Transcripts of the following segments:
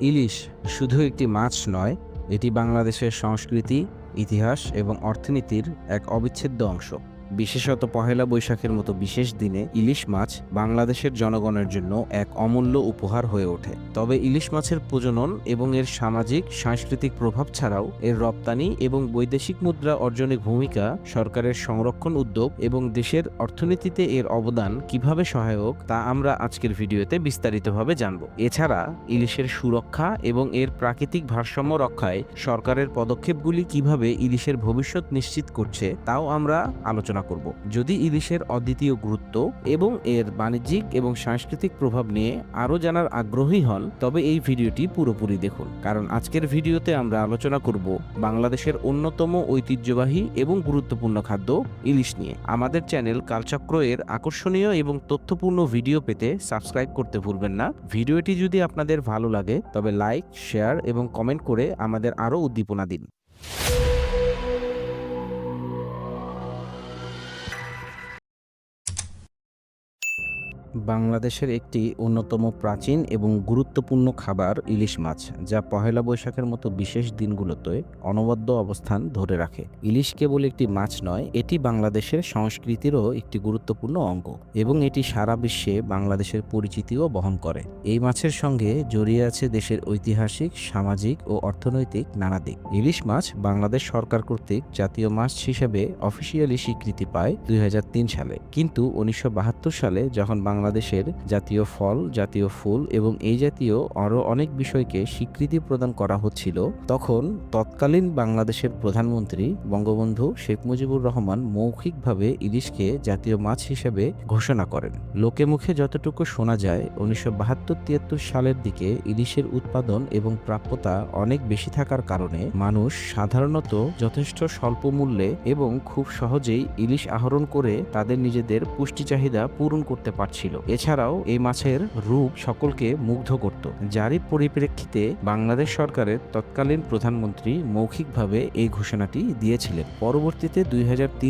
ইলিশ শুধু একটি মাছ নয় এটি বাংলাদেশের সংস্কৃতি ইতিহাস এবং অর্থনীতির এক অবিচ্ছেদ্য অংশ। বিশেষত পহেলা বৈশাখের মতো বিশেষ দিনে ইলিশ মাছ বাংলাদেশের জনগণের জন্য এক অমূল্য উপহার হয়ে ওঠে। তবে ইলিশ মাছের প্রজনন এবং এর সামাজিক, সাংস্কৃতিক প্রভাব ছাড়াও এর রপ্তানি এবং বৈদেশিক মুদ্রা অর্জনের ভূমিকা, সরকারের সংরক্ষণ উদ্যোগ এবং দেশের অর্থনীতিতে এর অবদান কীভাবে সহায়ক তা আমরা আজকের ভিডিওতে বিস্তারিতভাবে জানব। এছাড়া, ইলিশের সুরক্ষা এবং এর প্রাকৃতিক ভারসাম্য রক্ষায় সরকারের পদক্ষেপগুলি কীভাবে ইলিশের ভবিষ্যৎ নিশ্চিত করছে, তাও আমরা আলোচনা করব। যদি ইলিশের অদ্বিতীয় গুরুত্ব এবং এর বাণিজ্যিক এবং সাংস্কৃতিক প্রভাব নিয়ে আরও জানার আগ্রহী হন, তবে এই ভিডিওটি পুরোপুরি দেখুন। কারণ আজকের ভিডিওতে আমরা আলোচনা করব বাংলাদেশের অন্যতম ঐতিহ্যবাহী এবং গুরুত্বপূর্ণ খাদ্য ইলিশ নিয়ে। আমাদের চ্যানেল কালচক্র এর আকর্ষণীয় এবং তথ্যপূর্ণ ভিডিও পেতে সাবস্ক্রাইব করতে ভুলবেন না। ভিডিওটি যদি আপনাদের ভালো লাগে, তবে লাইক, শেয়ার এবং কমেন্ট করে আমাদের আরও উদ্দীপনা দিন। বাংলাদেশের একটি অন্যতম প্রাচীন এবং গুরুত্বপূর্ণ খাবার ইলিশ মাছ, যা পহেলা বৈশাখের মতো বিশেষ দিনগুলোতে অনবদ্য অবস্থান ধরে রাখে। ইলিশ কেবল একটি মাছ নয়, এটি বাংলাদেশের সংস্কৃতিরও একটি গুরুত্বপূর্ণ অঙ্গ এবং এটি সারা বিশ্বে বাংলাদেশের পরিচিতিও বহন করে। এই মাছের সঙ্গে জড়িয়ে আছে দেশের ঐতিহাসিক, সামাজিক ও অর্থনৈতিক নানা দিক। ইলিশ মাছ বাংলাদেশ সরকার কর্তৃক জাতীয় মাছ হিসেবে অফিসিয়ালি স্বীকৃতি পায় দুই হাজার তিন সালে। কিন্তু উনিশশো বাহাত্তর সালে যখন বাংলাদেশের জাতীয় ফল, জাতীয় ফুল এবং এই জাতীয় আরও অনেক বিষয়কে স্বীকৃতি প্রদান করা হচ্ছিল। তখন তৎকালীন বাংলাদেশের প্রধানমন্ত্রী বঙ্গবন্ধু শেখ মুজিবুর রহমান মৌখিকভাবে ইলিশকে জাতীয় মাছ হিসেবে ঘোষণা করেন। লোকে মুখে যতটুকু শোনা যায়, উনিশশো বাহাত্তর তিয়াত্তর সালের দিকে ইলিশের উৎপাদন এবং প্রাপ্যতা অনেক বেশি থাকার কারণে মানুষ সাধারণত যথেষ্ট স্বল্প মূল্যে এবং খুব সহজেই ইলিশ আহরণ করে তাদের নিজেদের পুষ্টি চাহিদা পূরণ করতে পারছিল। এছাড়াও এই মাছের রূপ সকলকে মুগ্ধ করত। যারই পরিপ্রেক্ষিতে বাংলাদেশ সরকারের তৎকালীন প্রধানমন্ত্রী মৌখিকভাবে এই ঘোষণাটি দিয়েছিলেন। পরবর্তীতে দুই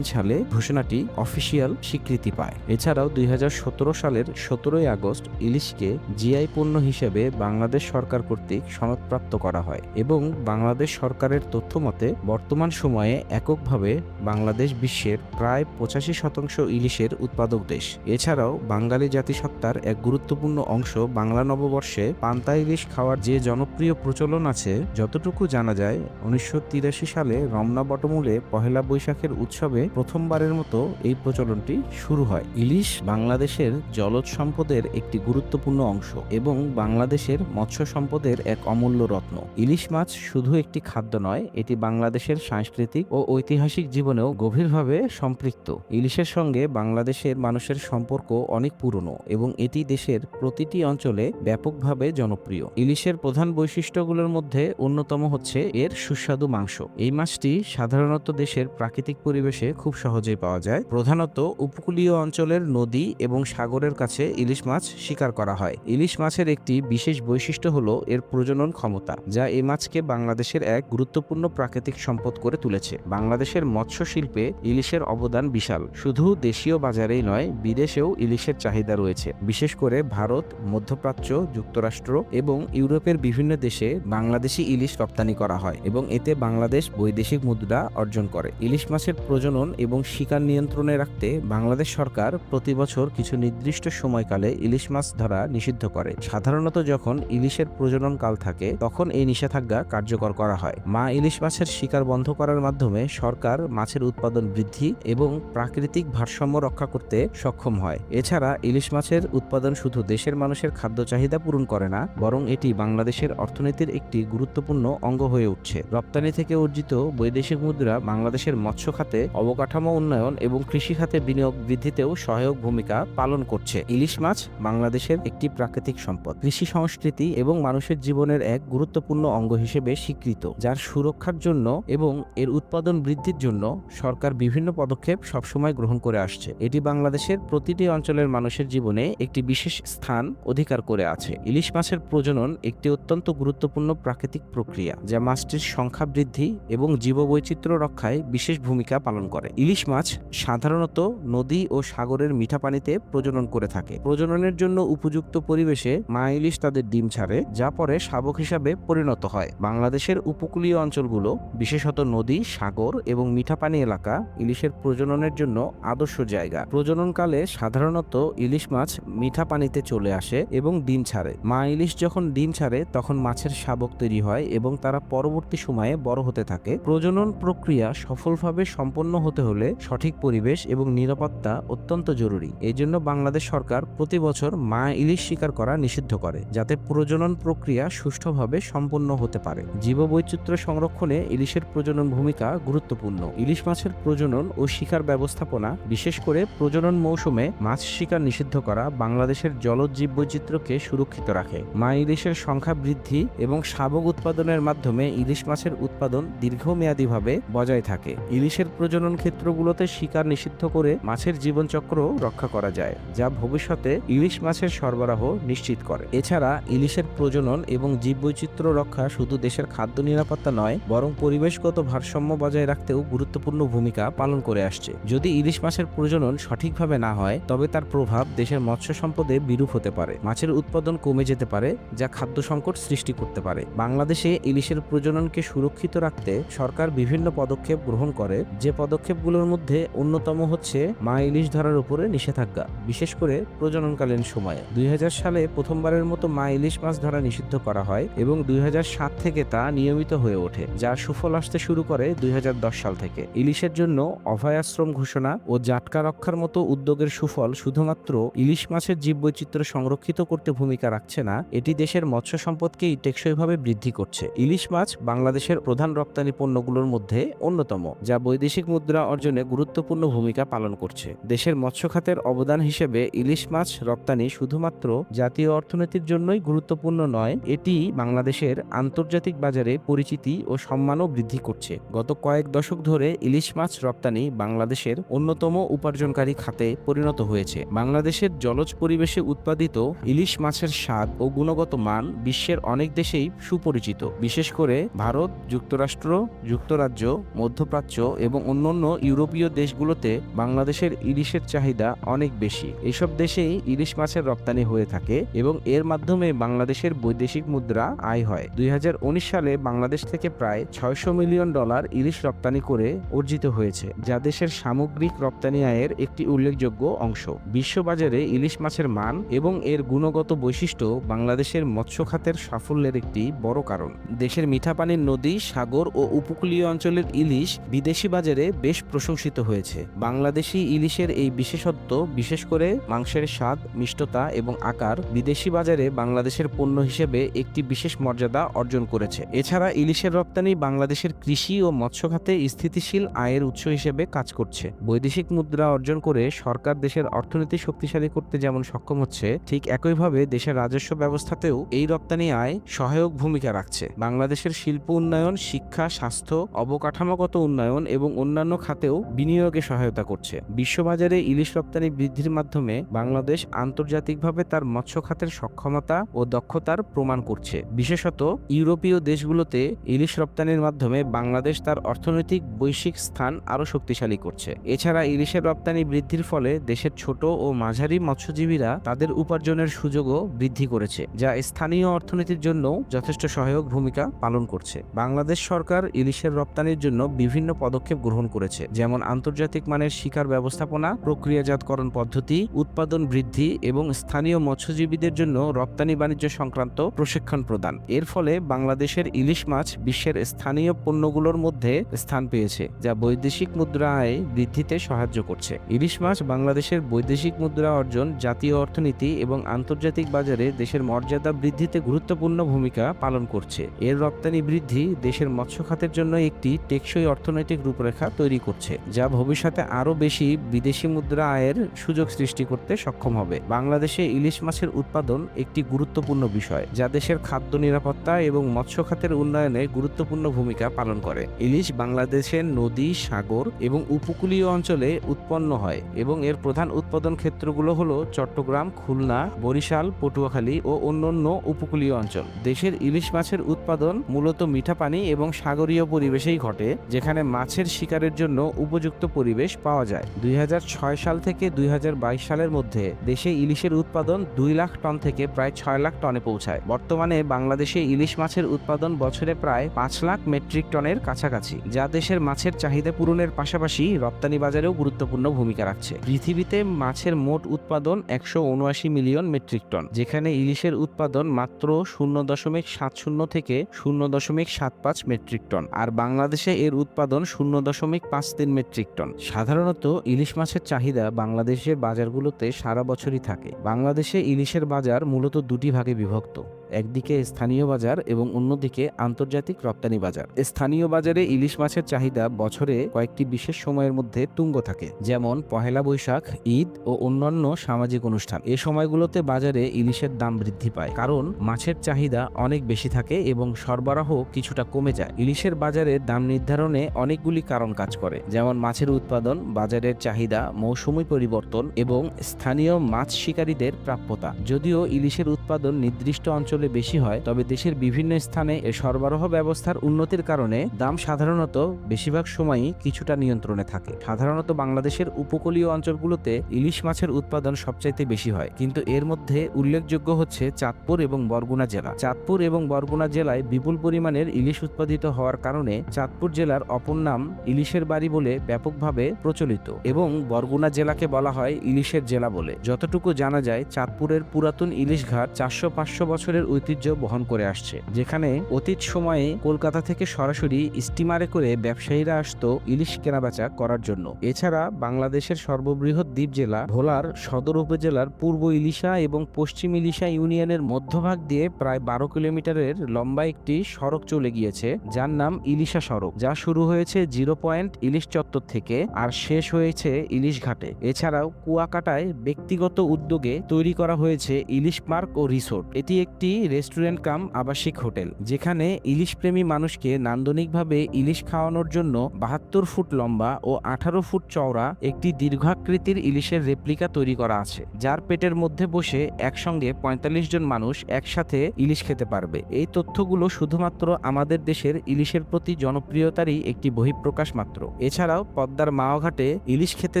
সালে ঘোষণাটি অফিসিয়াল স্বীকৃতি পায়। এছাড়াও দুই হাজার সতেরো সালের সতেরোই আগস্ট ইলিশকে জিআই পণ্য হিসেবে বাংলাদেশ সরকার কর্তৃক সনদপ্রাপ্ত করা হয় এবং বাংলাদেশ সরকারের তথ্য মতে বর্তমান সময়ে এককভাবে বাংলাদেশ বিশ্বের প্রায় পঁচাশি শতাংশ ইলিশের উৎপাদক দেশ। এছাড়াও বাঙালি জাতিসত্তার এক গুরুত্বপূর্ণ অংশ বাংলা নববর্ষে পান্তা ইলিশ খাওয়ার যে জনপ্রিয় প্রচলন আছে, যতটুকু জানা যায়, উনিশশো তিরাশি সালে রমনা বটমূলে পহেলা বৈশাখের উৎসবে প্রথমবারের মতো এই প্রচলনটি শুরু হয়। ইলিশ বাংলাদেশের জলজ সম্পদের একটি গুরুত্বপূর্ণ অংশ এবং বাংলাদেশের মৎস্য সম্পদের এক অমূল্য রত্ন। ইলিশ মাছ শুধু একটি খাদ্য নয়, এটি বাংলাদেশের সাংস্কৃতিক ও ঐতিহাসিক জীবনেও গভীরভাবে সম্পৃক্ত। ইলিশের সঙ্গে বাংলাদেশের মানুষের সম্পর্ক অনেক পুরনো। এবং এটি দেশের প্রতিটি অঞ্চলে ব্যাপকভাবে জনপ্রিয়। ইলিশের প্রধান বৈশিষ্ট্যগুলোর মধ্যে অন্যতম হচ্ছে এর সুস্বাদু মাংস। এই মাছটি সাধারণত দেশের প্রাকৃতিক পরিবেশে খুব সহজেই পাওয়া যায়। প্রধানত উপকূলীয় অঞ্চলের নদী এবং সাগরের কাছে ইলিশ মাছ শিকার করা হয়। ইলিশ মাছের একটি বিশেষ বৈশিষ্ট্য হল এর প্রজনন ক্ষমতা, যা এই মাছকে বাংলাদেশের এক গুরুত্বপূর্ণ প্রাকৃতিক সম্পদ করে তুলেছে। বাংলাদেশের মৎস্য শিল্পে ইলিশের অবদান বিশাল। শুধু দেশীয় বাজারেই নয়, বিদেশেও ইলিশের চাহিদা রয়েছে। বিশেষ করে ভারত, মধ্যপ্রাচ্য, যুক্তরাষ্ট্র এবং ইউরোপের বিভিন্ন দেশে বাংলাদেশি ইলিশ রপ্তানি করা হয় এবং এতে বাংলাদেশ বৈদেশিক মুদ্রা অর্জন করে। ইলিশ মাছের প্রজনন এবং শিকার নিয়ন্ত্রণে রাখতে বাংলাদেশ সরকার প্রতি বছর কিছু নির্দিষ্ট সময়কালে ইলিশ মাছ ধরা নিষিদ্ধ করে। সাধারণত যখন ইলিশের প্রজনন কাল থাকে, তখন এই নিষেধাজ্ঞা কার্যকর করা হয়। মা ইলিশ মাছের শিকার বন্ধ করার মাধ্যমে সরকার মাছের উৎপাদন বৃদ্ধি এবং প্রাকৃতিক ভারসাম্য রক্ষা করতে সক্ষম হয়। এছাড়া ইলিশ মাছের উৎপাদন শুধু দেশের মানুষের খাদ্য চাহিদা পূরণ করে না, বরং এটি বাংলাদেশের অর্থনীতির একটি গুরুত্বপূর্ণ অঙ্গ হয়ে উঠছে। রপ্তানি থেকে অর্জিত বৈদেশিক মুদ্রা বাংলাদেশের মৎস্য খাতে অবকাঠামো উন্নয়ন এবং কৃষি খাতে বিনিয়োগ বৃদ্ধিতেও সহায়ক ভূমিকা পালন করছে। ইলিশ মাছ বাংলাদেশের একটি প্রাকৃতিক সম্পদ। কৃষি সংস্কৃতি এবং মানুষের জীবনের এক গুরুত্বপূর্ণ অঙ্গ হিসেবে স্বীকৃত, যার সুরক্ষার জন্য এবং এর উৎপাদন বৃদ্ধির জন্য সরকার বিভিন্ন পদক্ষেপ সবসময় গ্রহণ করে আসছে। এটি বাংলাদেশের প্রতিটি অঞ্চলের মানুষের মানুষের জীবনে একটি বিশেষ স্থান অধিকার করে আছে। ইলিশ মাছের প্রজনন একটি অত্যন্ত গুরুত্বপূর্ণ প্রাকৃতিক প্রক্রিয়া, যা মাছটির সংখ্যা বৃদ্ধি এবং জীববৈচিত্র্য রক্ষায় বিশেষ ভূমিকা পালন করে। ইলিশ মাছ সাধারণত নদী ও সাগরের মিঠা পানিতে প্রজনন করে থাকে। প্রজননের জন্য উপযুক্ত পরিবেশে মা ইলিশ তাদের ডিম ছাড়ে, যা পরে শাবক হিসাবে পরিণত হয়। বাংলাদেশের উপকূলীয় অঞ্চলগুলো, বিশেষত নদী, সাগর এবং মিঠা পানি এলাকা, ইলিশের প্রজননের জন্য আদর্শ জায়গা। প্রজননকালে সাধারণত ইলিশ মাছ মিঠা পানিতে চলে আসে এবং ডিম ছাড়ে। মা ইলিশ যখন ডিম ছাড়ে, তখন মাছের শাবক তৈরি হয় এবং তারা পরবর্তী সময়ে বড় হতে থাকে। প্রজনন প্রক্রিয়া সফলভাবে সম্পন্ন হতে হলে সঠিক পরিবেশ এবং নিরাপত্তা অত্যন্ত জরুরি। এই জন্য বাংলাদেশ সরকার প্রতি বছর মা ইলিশ শিকার করা নিষিদ্ধ করে, যাতে প্রজনন প্রক্রিয়া সুষ্ঠুভাবে সম্পন্ন হতে পারে। জীববৈচিত্র্য সংরক্ষণে ইলিশের প্রজনন ভূমিকা গুরুত্বপূর্ণ। ইলিশ মাছের প্রজনন ও শিকার ব্যবস্থাপনা, বিশেষ করে প্রজনন মৌসুমে মাছ শিকার নিষিদ্ধ করা বাংলাদেশের জলজ জীববৈচিত্র্যকে সুরক্ষিত রাখে। মা ইলিশের সংখ্যা বৃদ্ধি এবং শাবক উৎপাদনের মাধ্যমে ইলিশ মাছের উৎপাদন দীর্ঘমেয়াদীভাবে বজায় থাকে। ইলিশের প্রজনন ক্ষেত্রগুলোতে শিকার নিষিদ্ধ করে মাছের জীবনচক্র রক্ষা করা যায়, যা ভবিষ্যতে ইলিশ মাছের সরবরাহ নিশ্চিত করে। এছাড়া ইলিশের প্রজনন এবং জীববৈচিত্র্য রক্ষা শুধু দেশের খাদ্য নিরাপত্তা নয়, বরং পরিবেশগত ভারসাম্য বজায় রাখতেও গুরুত্বপূর্ণ ভূমিকা পালন করে আসছে। যদি ইলিশ মাছের প্রজনন সঠিকভাবে না হয়, তবে তার প্রভাব দেশের মৎস্য সম্পদে বিরূপ হতে পারে। মাছের উৎপাদন কমে যেতে পারে, যা খাদ্য সংকট সৃষ্টি করতে পারে। বাংলাদেশে ইলিশের প্রজননকে সুরক্ষিত রাখতে সরকার বিভিন্ন পদক্ষেপ গ্রহণ করে। যে পদক্ষেপগুলোর মধ্যে অন্যতম হচ্ছে মা ইলিশ ধরার উপরে নিষেধাজ্ঞা, বিশেষ করে প্রজননকালীন সময়ে। দুই হাজার সালে প্রথমবারের মতো মা ইলিশ মাছ ধরা নিষিদ্ধ করা হয় এবং দুই হাজার সাত থেকে তা নিয়মিত হয়ে ওঠে, যার সুফল আসতে শুরু করে দুই হাজার দশ সাল থেকে। ইলিশের জন্য অভয়াশ্রম ঘোষণা ও জাটকা রক্ষার মতো উদ্যোগের সুফল শুধুমাত্র ইলিশ মাছের জীববৈচিত্র্য সংরক্ষিত করতে ভূমিকা রাখছে না, এটি দেশের মৎস্য সম্পদকেই টেকসইভাবে বৃদ্ধি করছে। ইলিশ মাছ বাংলাদেশের প্রধান রপ্তানি পণ্যগুলোর মধ্যে অন্যতম, যা বৈদেশিক মুদ্রা অর্জনে গুরুত্বপূর্ণ ভূমিকা পালন করছে। দেশের মৎস্য খাতের অবদান হিসেবে ইলিশ মাছ রপ্তানি শুধুমাত্র জাতীয় অর্থনীতির জন্যই গুরুত্বপূর্ণ নয়, এটি বাংলাদেশের আন্তর্জাতিক বাজারে পরিচিতি ও সম্মানও বৃদ্ধি করছে। গত কয়েক দশক ধরে ইলিশ মাছ রপ্তানি বাংলাদেশের অন্যতম উপার্জনকারী খাতে পরিণত হয়েছে। বাংলাদেশের জলজ পরিবেশে উৎপাদিত ইলিশ মাছের স্বাদ ও গুণগত মান বিশ্বের অনেক দেশেই সুপরিচিত। বিশেষ করে ভারত, যুক্তরাষ্ট্র, যুক্তরাজ্য, মধ্যপ্রাচ্য এবং অন্যান্য ইউরোপীয় দেশগুলোতে বাংলাদেশের ইলিশের চাহিদা অনেক বেশি। এসব দেশেই ইলিশ মাছের রপ্তানি হয়ে থাকে এবং এর মাধ্যমে বাংলাদেশের বৈদেশিক মুদ্রা আয় হয়। দুই হাজার উনিশ সালে বাংলাদেশ থেকে প্রায় ছয়শো মিলিয়ন ডলার ইলিশ রপ্তানি করে অর্জিত হয়েছে, যা দেশের সামগ্রিক রপ্তানি আয়ের একটি উল্লেখযোগ্য অংশ। বিশ্ববাজারে ইলিশ মাছের মান এবং এর গুণগত বৈশিষ্ট্য বাংলাদেশের মৎস্য খাতের সাফল্যের একটি বড় কারণ। দেশের মিঠা পানির নদী, সাগর ও উপকূলীয় অঞ্চলের ইলিশ বিদেশি বাজারে বেশ প্রশংসিত হয়েছে। বাংলাদেশি ইলিশের এই বিশেষত্ব, বিশেষ করে মাংসের স্বাদ, মিষ্টতা এবং আকার বিদেশি বাজারে বাংলাদেশের পণ্য হিসেবে একটি বিশেষ মর্যাদা অর্জন করেছে। এছাড়া ইলিশের রপ্তানি বাংলাদেশের কৃষি ও মৎস্য খাতে স্থিতিশীল আয়ের উৎস হিসেবে কাজ করছে। বৈদেশিক মুদ্রা অর্জন করে সরকার দেশের অর্থনীতি শক্তিশালী করতে যেমন সক্ষম হচ্ছে, ঠিক একইভাবে দেশের রাজস্ব ব্যবস্থাতেও এই রপ্তানি আয় সহায়ক ভূমিকা রাখছে। বাংলাদেশের শিল্প উন্নয়ন, শিক্ষা, স্বাস্থ্য, অবকাঠামোগত উন্নয়ন এবং অন্যান্য খাতেও বিনিয়োগে সহায়তা করছে। বিশ্ববাজারে ইলিশ রপ্তানি বৃদ্ধির মাধ্যমে বাংলাদেশ আন্তর্জাতিকভাবে তার মৎস্য খাতের সক্ষমতা ও দক্ষতার প্রমাণ করছে। বিশেষত ইউরোপীয় দেশগুলোতে ইলিশ রপ্তানির মাধ্যমে বাংলাদেশ তার অর্থনৈতিক বৈশ্বিক স্থান আরও শক্তিশালী করছে। এছাড়া ইলিশের রপ্তানি বৃদ্ধির ফলে দেশের ছোট ও মাঝারি মৎস্যজীবীরা তাদের উপার্জনের সুযোগও বৃদ্ধি করেছে, যা স্থানীয় অর্থনীতির জন্য যথেষ্ট সহায়ক ভূমিকা পালন করছে। বাংলাদেশ সরকার ইলিশের রপ্তানির জন্য বিভিন্ন পদক্ষেপ গ্রহণ করেছে, যেমন আন্তর্জাতিক মানের শিকার ব্যবস্থাপনা, প্রক্রিয়াজাতকরণ পদ্ধতি, উৎপাদন বৃদ্ধি এবং স্থানীয় মৎস্যজীবীদের জন্য রপ্তানি বাণিজ্য সংক্রান্ত প্রশিক্ষণ প্রদান। এর ফলে বাংলাদেশের ইলিশ মাছ বিশ্বের স্থানীয় পণ্যগুলোর মধ্যে স্থান পেয়েছে, যা বৈদেশিক মুদ্রা আয় বৃদ্ধিতে সাহায্য করছে। ইলিশ মাছ বাংলাদেশের বৈদেশিক মুদ্রা অর্জন, জাতীয় অর্থনীতি এবং আন্তর্জাতিক বাজারে দেশের মর্যাদা বৃদ্ধিতে গুরুত্বপূর্ণ ভূমিকা পালন করছে। এর রপ্তানি বৃদ্ধি দেশের মৎস্য খাতের জন্য একটি টেকসই অর্থনৈতিক রূপরেখা তৈরি করছে, যা ভবিষ্যতে আরও বেশি বিদেশি মুদ্রা আয়ের সুযোগ সৃষ্টি করতে সক্ষম হবে। বাংলাদেশে ইলিশ মাছের উৎপাদন একটি গুরুত্বপূর্ণ বিষয়, যা দেশের খাদ্য নিরাপত্তা এবং মৎস্য খাতের উন্নয়নে গুরুত্বপূর্ণ ভূমিকা পালন করে। ইলিশ বাংলাদেশের নদী, সাগর এবং উপকূলীয় অঞ্চলে উৎপন্ন হয় এবং এর প্রধান উৎপাদন ক্ষেত্রগুলো অঞ্চলগুলো হলো চট্টগ্রাম, খুলনা, বরিশাল, পটুয়াখালী ও অন্যান্য উপকূলীয় অঞ্চল। দেশের ইলিশ মাছের উৎপাদন মূলত মিঠা পানি এবং সাগরীয় পরিবেশেই ঘটে, যেখানে মাছের শিকারের জন্য উপযুক্ত পরিবেশ পাওয়া যায়। দুই হাজার ছয় সাল থেকে দুই হাজার বাইশ সালের মধ্যে দেশে ইলিশের উৎপাদন দুই লাখ টন থেকে প্রায় ছয় লাখ টনে পৌঁছায়। বর্তমানে বাংলাদেশে ইলিশ মাছের উৎপাদন বছরে প্রায় পাঁচ লাখ মেট্রিক টনের কাছাকাছি, যা দেশের মাছের চাহিদা পূরণের পাশাপাশি রপ্তানি বাজারেও গুরুত্বপূর্ণ ভূমিকা রাখছে। পৃথিবীতে মাছের মোট উৎপাদন একশো উনআশি মিলিয়ন মেট্রিক টন, যেখানে ইলিশের উৎপাদন মাত্র শূন্য দশমিক সাত শূন্য থেকে শূন্য দশমিক সাত পাঁচ মেট্রিক টন আর বাংলাদেশে এর উৎপাদন শূন্য দশমিক পাঁচ তিন মেট্রিক টন। সাধারণত ইলিশ মাছের চাহিদা বাংলাদেশের বাজারগুলোতে সারা বছরই থাকে। বাংলাদেশে ইলিশের বাজার মূলত দুটি ভাগে বিভক্ত। একদিকে স্থানীয় বাজার এবং অন্যদিকে আন্তর্জাতিক রপ্তানি বাজার। স্থানীয় বাজারে ইলিশ মাছের চাহিদা বছরে কয়েকটি বিশেষ সময়ের মধ্যে তুঙ্গ থাকে, যেমন পহেলা বৈশাখ, ঈদ ও অন্যান্য সামাজিক অনুষ্ঠান। এ সময়গুলোতে বাজারে ইলিশের দাম বৃদ্ধি পায়, কারণ মাছের চাহিদা অনেক বেশি থাকে এবং সরবরাহ কিছুটা কমে যায়। ইলিশের বাজারে দাম নির্ধারণে অনেকগুলি কারণ কাজ করে, যেমন মাছের উৎপাদন, বাজারের চাহিদা, মৌসুমি পরিবর্তন এবং স্থানীয় মাছ শিকারীদের প্রাপ্যতা। যদিও ইলিশের উৎপাদন নির্দিষ্ট অঞ্চলে বেশি হয়, তবে দেশের বিভিন্ন স্থানে এর সরবরাহ ব্যবস্থার উন্নতির কারণে দাম সাধারণত বেশিরভাগ সময়ই কিছুটা নিয়ন্ত্রণে থাকে। সাধারণত বাংলাদেশের উপকূলীয় অঞ্চলগুলোতে ইলিশ মাছের উৎপাদন সবচাইতে বেশি হয়। কিন্তু এর মধ্যে উল্লেখযোগ্য হচ্ছে চাঁদপুর এবং বরগুনা জেলা। চাঁদপুর এবং বরগুনা জেলায় বিপুল পরিমাণের ইলিশ উৎপাদিত হওয়ার কারণে চাঁদপুর জেলার অপর নাম ইলিশের বাড়ি বলে ব্যাপকভাবে প্রচলিত এবং বরগুনা জেলাকে বলা হয় ইলিশের জেলা বলে। যতটুকু জানা যায়, চাঁদপুরের পুরাতন ইলিশ ঘাট চারশো পাঁচশো বছরের ঐতিহ্য বহন করে আসছে, যেখানে অতীত সময়ে কলকাতা থেকে সরাসরি স্টিমারে করে ব্যবসায়ীরা আসত ইলিশ কেনাবেচা করার জন্য। এছাড়া বাংলাদেশের সর্ববৃহৎ দ্বীপ জেলা ভোলার সদর উপজেলার পূর্ব ইলিশা এবং পশ্চিম ইলিশা ইউনিয়নের মধ্যভাগ দিয়ে প্রায় বারো কিলোমিটারের লম্বা একটি সড়ক চলে গিয়েছে, যার নাম ইলিশা সড়ক, যা শুরু হয়েছে জিরো পয়েন্ট ইলিশ চত্বর থেকে আর শেষ হয়েছে ইলিশ ঘাটে। এছাড়াও কুয়াকাটায় ব্যক্তিগত উদ্যোগে তৈরি করা হয়েছে ইলিশ পার্ক ও রিসোর্ট। এটি একটি রেস্টুরেন্ট কাম আবাসিক হোটেল, যেখানে ইলিশ প্রেমী মানুষকে নান্দনিকভাবে ইলিশ খাওয়ানোর জন্য বাহাত্তর ফুট লম্বা ও আঠারো ফুট চওড়া একটি দীর্ঘাকৃতির ইলিশের রেপ্লিকা তৈরি করা আছে, যার পেটের মধ্যে বসে একসঙ্গে পঁয়তাল্লিশ জন মানুষ একসাথে ইলিশ খেতে পারবে। এই তথ্যগুলো শুধুমাত্র আমাদের দেশের ইলিশের প্রতি জনপ্রিয়তারই একটি বহিঃপ্রকাশ মাত্র। এছাড়াও পদ্মার মাওঘাটে ইলিশ খেতে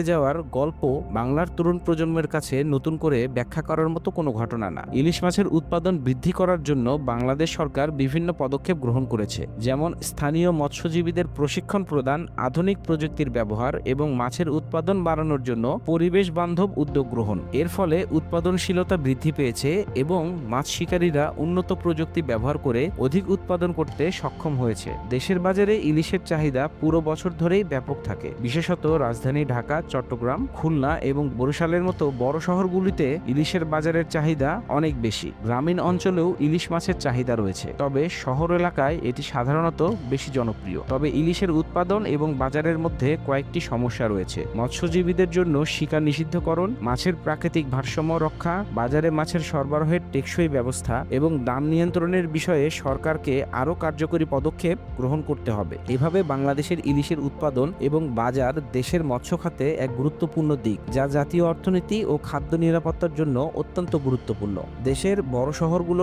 যাওয়ার গল্প বাংলার তরুণ প্রজন্মের কাছে নতুন করে ব্যাখ্যা করার মতো কোনো ঘটনা না। ইলিশ মাছের উৎপাদন বৃদ্ধি করার জন্য বাংলাদেশ সরকার বিভিন্ন পদক্ষেপ গ্রহণ করেছে, যেমন স্থানীয় মৎস্যজীবীদের প্রশিক্ষণ প্রদান, আধুনিক প্রযুক্তির ব্যবহার এবং মাছের উৎপাদন বাড়ানোর জন্য পরিবেশ বান্ধব উদ্যোগ গ্রহণ। এর ফলে উৎপাদনশীলতা বৃদ্ধি পেয়েছে এবং মাছ শিকারীরা উন্নত প্রযুক্তি ব্যবহার করে অধিক উৎপাদন করতে সক্ষম হয়েছে। দেশের বাজারে ইলিশের চাহিদা পুরো বছর ধরেই ব্যাপক থাকে। বিশেষত রাজধানী ঢাকা, চট্টগ্রাম, খুলনা এবং বরিশালের মতো বড় শহরগুলিতে ইলিশের বাজারের চাহিদা অনেক বেশি। গ্রামীণ অঞ্চলেও ইলিশ মাছের চাহিদা রয়েছে। তবে শহর এলাকায় এটি সাধারণত বেশি জনপ্রিয়। তবে ইলিশের উৎপাদন এবং বাজারের মধ্যে কয়েকটি সমস্যা রয়েছে। মৎস্যজীবীদের জন্য শিকার নিষিদ্ধকরণ, মাছের প্রাকৃতিক ভারসাম্য রক্ষা, বাজারে মাছের সরবরাহের টেকসই ব্যবস্থা এবং দাম নিয়ন্ত্রণের বিষয়ে সরকারকে আরও কার্যকরী পদক্ষেপ গ্রহণ করতে হবে। এভাবে বাংলাদেশের ইলিশের উৎপাদন এবং বাজার দেশের মৎস্য খাতে এক গুরুত্বপূর্ণ দিক, যা জাতীয় অর্থনীতি ও খাদ্য নিরাপত্তার জন্য অত্যন্ত গুরুত্বপূর্ণ। দেশের বড়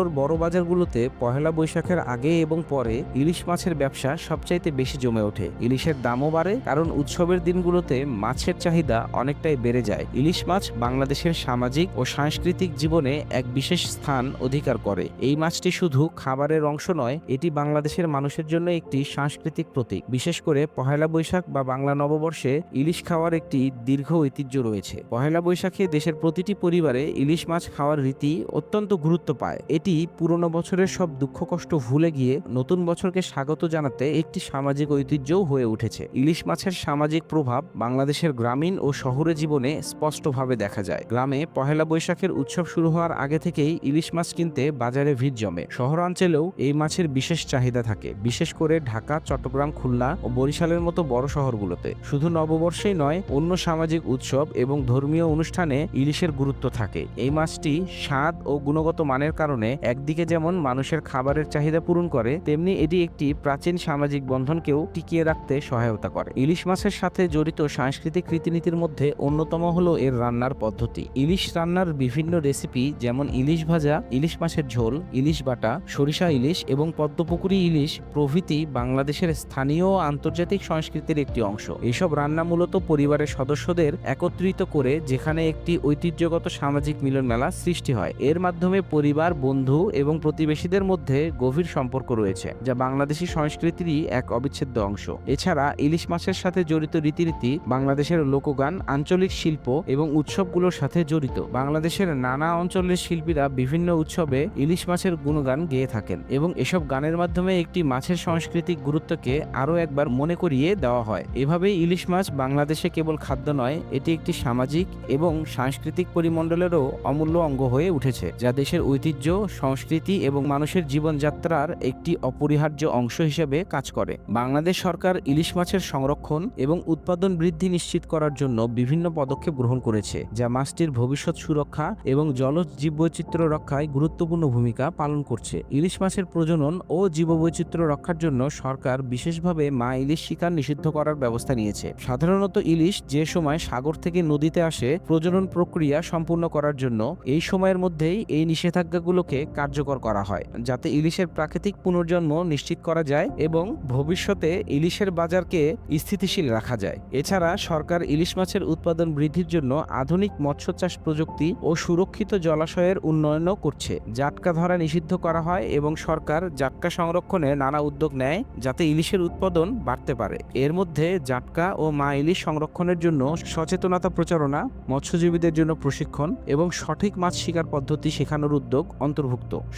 শহরগুলোর বড় বাজারগুলোতে পহেলা বৈশাখের আগে এবং পরে ইলিশ মাছের ব্যবসা সবচাইতে বেশি জমে ওঠে। ইলিশের দামও বাড়ে, কারণ উৎসবের দিনগুলোতে মাছের চাহিদা অনেকটাই বেড়ে যায়। ইলিশ মাছ বাংলাদেশের সামাজিক ও সাংস্কৃতিক জীবনে এক বিশেষ স্থান অধিকার করে। এই মাছটি শুধু খাবারের অংশ নয়, এটি বাংলাদেশের মানুষের জন্য একটি সাংস্কৃতিক প্রতীক। বিশেষ করে পহেলা বৈশাখ বা বাংলা নববর্ষে ইলিশ খাওয়ার একটি দীর্ঘ ঐতিহ্য রয়েছে। পহেলা বৈশাখে দেশের প্রতিটি পরিবারে ইলিশ মাছ খাওয়ার রীতি অত্যন্ত গুরুত্ব পায়। এটি পুরনো বছরের সব দুঃখ কষ্ট ভুলে গিয়ে নতুন বছরকে স্বাগত জানাতে একটি সামাজিক ঐতিহ্যও হয়ে উঠেছে। ইলিশ মাছের সামাজিক প্রভাব বাংলাদেশের গ্রামীণ ও শহুরে জীবনে স্পষ্টভাবে দেখা যায়। গ্রামে পহেলা বৈশাখের উৎসব শুরু হওয়ার আগে থেকেই ইলিশ মাছ কিনতে বাজারে ভিড় জমে। শহরাঞ্চলেও এই মাছের বিশেষ চাহিদা থাকে, বিশেষ করে ঢাকা, চট্টগ্রাম, খুলনা ও বরিশালের মতো বড় শহরগুলোতে। শুধু নববর্ষেই নয়, অন্য সামাজিক উৎসব এবং ধর্মীয় অনুষ্ঠানে ইলিশের গুরুত্ব থাকে। এই মাছটি স্বাদ ও গুণগত মানের কারণে একদিকে যেমন মানুষের খাবারের চাহিদা পূরণ করে, তেমনি এটি একটি প্রাচীন সামাজিক বন্ধনকেও টিকিয়ে রাখতে সহায়তা করে। ইলিশ মাছের সাথে জড়িত সাংস্কৃতিক রীতিনীতির মধ্যে অন্যতম হলো এর রান্নার পদ্ধতি। ইলিশ রান্নার বিভিন্ন রেসিপি যেমন ইলিশ ভাজা, ইলিশ মাছের ঝোল, ইলিশ বাটা, সরিষা ইলিশ এবং পদ্মপুকুরি ইলিশ প্রভৃতি বাংলাদেশের স্থানীয় ও আন্তর্জাতিক সংস্কৃতির একটি অংশ। এসব রান্না মূলত পরিবারের সদস্যদের একত্রিত করে, যেখানে একটি ঐতিহ্যগত সামাজিক মিলন মেলা সৃষ্টি হয়। এর মাধ্যমে পরিবার, বন্ধু এবং প্রতিবেশীদের মধ্যে গভীর সম্পর্ক রয়েছে, যা বাংলাদেশি সংস্কৃতিরই এক অবিচ্ছেদ্য অংশ। এছাড়া ইলিশ মাছের সাথে জড়িত রীতিনীতি, বাংলাদেশের লোকগান, আঞ্চলিক শিল্প এবং উৎসবগুলোর সাথে জড়িত। বাংলাদেশের নানা অঞ্চলের শিল্পীরা বিভিন্ন উৎসবে ইলিশ মাছের গুণগান গেয়ে থাকেন এবং এসব গানের মাধ্যমে একটি মাছের সাংস্কৃতিক গুরুত্বকে আরও একবার মনে করিয়ে দেওয়া হয়। এভাবেই ইলিশ মাছ বাংলাদেশে কেবল খাদ্য নয়, এটি একটি সামাজিক এবং সাংস্কৃতিক পরিমণ্ডলেরও অমূল্য অঙ্গ হয়ে উঠেছে, যা দেশের ঐতিহ্য সংস্কৃতি এবং মানুষের জীবনযাত্রার একটি অপরিহার্য অংশ হিসেবে কাজ করে। বাংলাদেশ সরকার ইলিশ মাছের সংরক্ষণ এবং উৎপাদন বৃদ্ধি নিশ্চিত করার জন্য বিভিন্ন পদক্ষেপ গ্রহণ করেছে, যা মাছটির ভবিষ্যৎ সুরক্ষা এবং জলজ জীববৈচিত্র্য রক্ষায় গুরুত্বপূর্ণ ভূমিকা পালন করছে। ইলিশ মাছের প্রজনন ও জীববৈচিত্র্য রক্ষার জন্য সরকার বিশেষভাবে মা ইলিশ শিকার নিষিদ্ধ করার ব্যবস্থা নিয়েছে। সাধারণত ইলিশ যে সময় সাগর থেকে নদীতে আসে, প্রজনন প্রক্রিয়া সম্পূর্ণ করার জন্য, এই সময়ের মধ্যেই এই নিষেধাজ্ঞাগুলোকে কার্যকর করা হয়, যাতে ইলিশের প্রাকৃতিক পুনর্জন্ম নিশ্চিত করা যায় এবং ভবিষ্যতে ইলিশের বাজারকে স্থিতিশীল রাখা যায়। এছাড়া সরকার ইলিশ মাছের উৎপাদন বৃদ্ধির জন্য আধুনিক মৎস্য চাষ প্রযুক্তি ও সুরক্ষিত জলাশয়ের উন্নয়নও করছে। জাটকা ধরা নিষিদ্ধ করা হয় এবং সরকার জাটকা সংরক্ষণে নানা উদ্যোগ নেয়, যাতে ইলিশের উৎপাদন বাড়তে পারে। এর মধ্যে জাটকা ও মা ইলিশ সংরক্ষণের জন্য সচেতনতা প্রচারণা, মৎস্যজীবীদের জন্য প্রশিক্ষণ এবং সঠিক মাছ শিকার পদ্ধতি শেখানোর উদ্যোগ অন্তর্ভুক্ত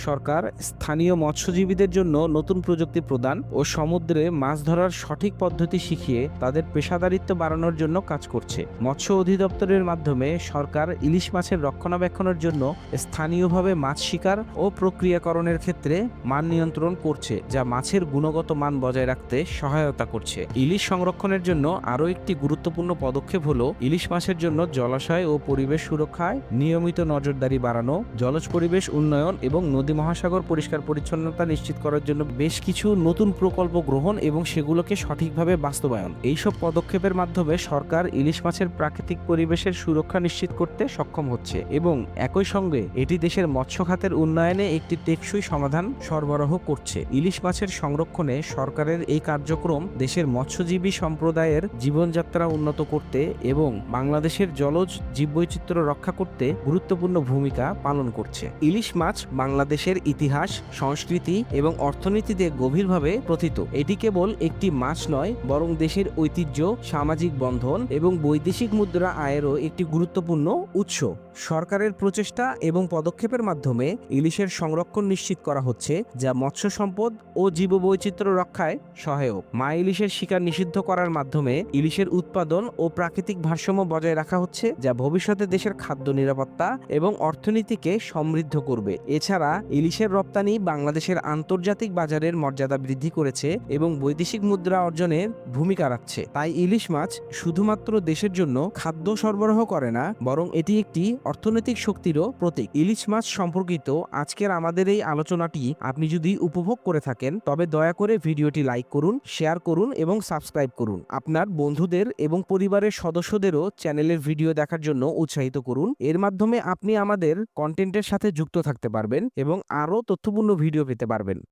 সরকার স্থানীয় মৎস্যজীবীদের জন্য নতুন প্রযুক্তি প্রদান ও সমুদ্রে মাছ ধরার সঠিক পদ্ধতি শিখিয়ে তাদের পেশাদারিত্ব বাড়ানোর জন্য কাজ করছে। মৎস্য অধিদপ্তরের মাধ্যমে সরকার ইলিশ মাছের রক্ষণাবেক্ষণের জন্য স্থানীয়ভাবে মাছ শিকার ও প্রক্রিয়াকরণের ক্ষেত্রে মান নিয়ন্ত্রণ করছে, যা মাছের গুণগত মান বজায় রাখতে সহায়তা করছে। ইলিশ সংরক্ষণের জন্য আরও একটি গুরুত্বপূর্ণ পদক্ষেপ হলো ইলিশ মাছের জন্য জলাশয় ও পরিবেশ সুরক্ষায় নিয়মিত নজরদারি বাড়ানো, জলজ পরিবেশ উন্নয়ন এবং নদী মহাসাগর পরিষ্কার পরিচ্ছন্নতা নিশ্চিত করার জন্য বেশ কিছু নতুন প্রকল্প গ্রহণ এবং সেগুলোকে সঠিকভাবে বাস্তবায়ন। এইসব পদক্ষেপের মাধ্যমে সরকার ইলিশ মাছের প্রাকৃতিক পরিবেশের সুরক্ষা নিশ্চিত করতে সক্ষম হচ্ছে এবং একই সঙ্গে এটি দেশের মৎস্য খাতের উন্নয়নে একটি টেকসই সমাধান সরবরাহ করছে। ইলিশ মাছের সংরক্ষণে সরকারের এই কার্যক্রম দেশের মৎস্যজীবী সম্প্রদায়ের জীবনযাত্রা উন্নত করতে এবং বাংলাদেশের জলজ জীববৈচিত্র্য রক্ষা করতে গুরুত্বপূর্ণ ভূমিকা পালন করছে। ইলিশ মাছ বাংলাদেশের ইতিহাস, সংস্কৃতি এবং অর্থনীতিতে গভীরভাবে প্রথিত। এটি কেবল একটি মাছ নয়, বরং দেশের ঐতিহ্য, সামাজিক বন্ধন এবং বৈদেশিক মুদ্রা আয়েরও একটি গুরুত্বপূর্ণ উৎস। সরকারের প্রচেষ্টা এবং পদক্ষেপের মাধ্যমে ইলিশের সংরক্ষণ নিশ্চিত করা হচ্ছে, যা মৎস্য সম্পদ ও জীববৈচিত্র্য রক্ষায় সহায়ক। মা ইলিশের শিকার নিষিদ্ধ করার মাধ্যমে ইলিশের উৎপাদন ও প্রাকৃতিক ভারসাম্য বজায় রাখা হচ্ছে, যা ভবিষ্যতে দেশের খাদ্য নিরাপত্তা এবং অর্থনীতিকে সমৃদ্ধ করবে। এছাড়া ইলিশের রপ্তানি বাংলাদেশের আন্তর্জাতিক বাজারের মর্যাদা বৃদ্ধি করেছে এবং বৈদেশিক মুদ্রা অর্জনের ভূমিকা রাখছে। তাই ইলিশ মাছ শুধুমাত্র দেশের জন্য খাদ্য সরবরাহ করে না, বরং এটি একটি অর্থনৈতিক শক্তিরও প্রতীক। ইলিশ মাছ সম্পর্কিত আজকের আমাদের এই আলোচনাটি আপনি যদি উপভোগ করে থাকেন, তবে দয়া করে ভিডিওটি লাইক করুন, শেয়ার করুন এবং সাবস্ক্রাইব করুন। আপনার বন্ধুদের এবং পরিবারের সদস্যদেরও চ্যানেলের ভিডিও দেখার জন্য উৎসাহিত করুন। এর মাধ্যমে আপনি আমাদের কন্টেন্টের সাথে যুক্ত থাকতে পারবেন এবং আরও তথ্যপূর্ণ ভিডিও পেতে পারবেন।